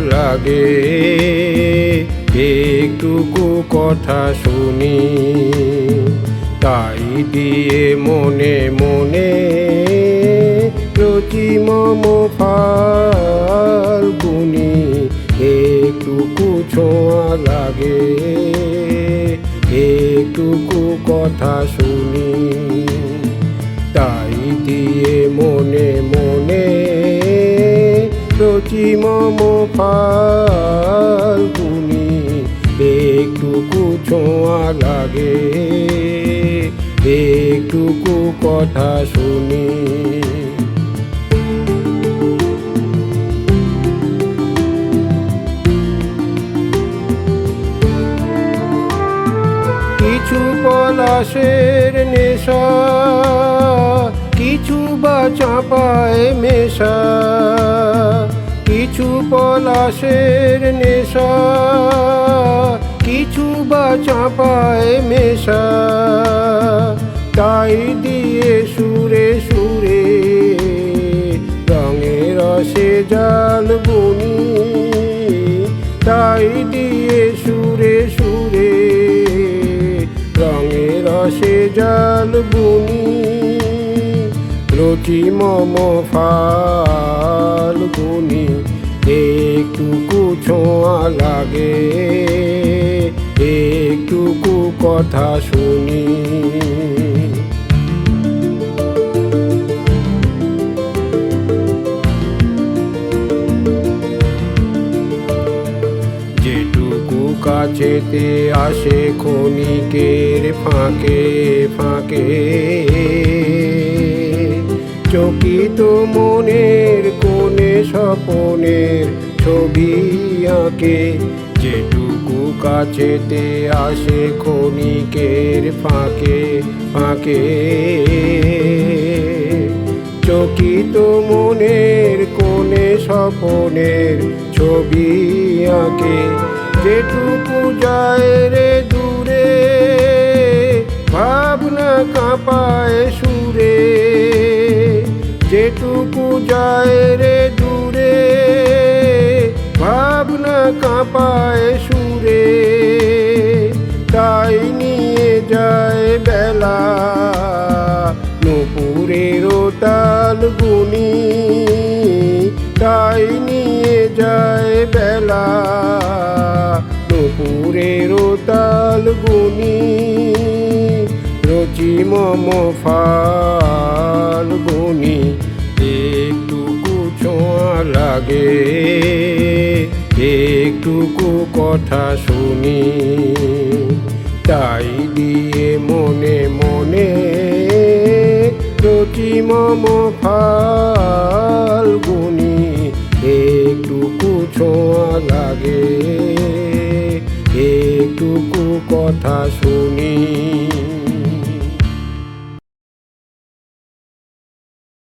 লাগে। একটুকু কথা শুনি। তাই দিয়ে মনে মনে রচি মম ফাল্গুনি। একটুকু ছোঁয়া লাগে। একটুকু কথা শুনি। তাই দিয়ে মনে রচি মম ফাল্গুনি একটুকু ছোঁয়া লাগে একটুকু কথা শুনি। কিছু পলাশের নেশা, কিছু বা চাপায় মেশা কিছু পলাশের নেশা, কিছু বা চাপায় মেশা। তাই দিয়ে সুরে সুরে রঙে রসে জাল বুনি। তাই দিয়ে সুরে সুরে রঙে রসে জাল বুনি। রুচি মম ফাল গুনি ছোঁয়া লাগে একটুকু কথা শুনি। যেটুকু কাছেতে আসে ক্ষণিকের ফাঁকে ফাঁকে, চকিত মনের কোণে স্বপনের ছবি আঁকে যেটুকু কাছেতে আসে ক্ষণিকের ফাঁকে ফাঁকে। চকিত মনের কোণে স্বপনের ছবি আঁকে। যেটুকু যায় রে দূরে, ভাবনা কাঁপায় সুরে। যেটুকু যায় রে কাঁপায় সুরে, তাই নিয়ে যায় বেলা। নুপুরের তাল গুনি, তাই নিয়ে যায় বেলা। নুপুরের তাল গুনি রচি মম ফাল গুনি একটুকু ছোঁয়া লাগে। একটুকু কথা শুনি। তাই দিয়ে মনে মনে রচি মম ফাল্গুনি। একটুকু ছোঁয়া লাগে। একটুকু কথা শুনি।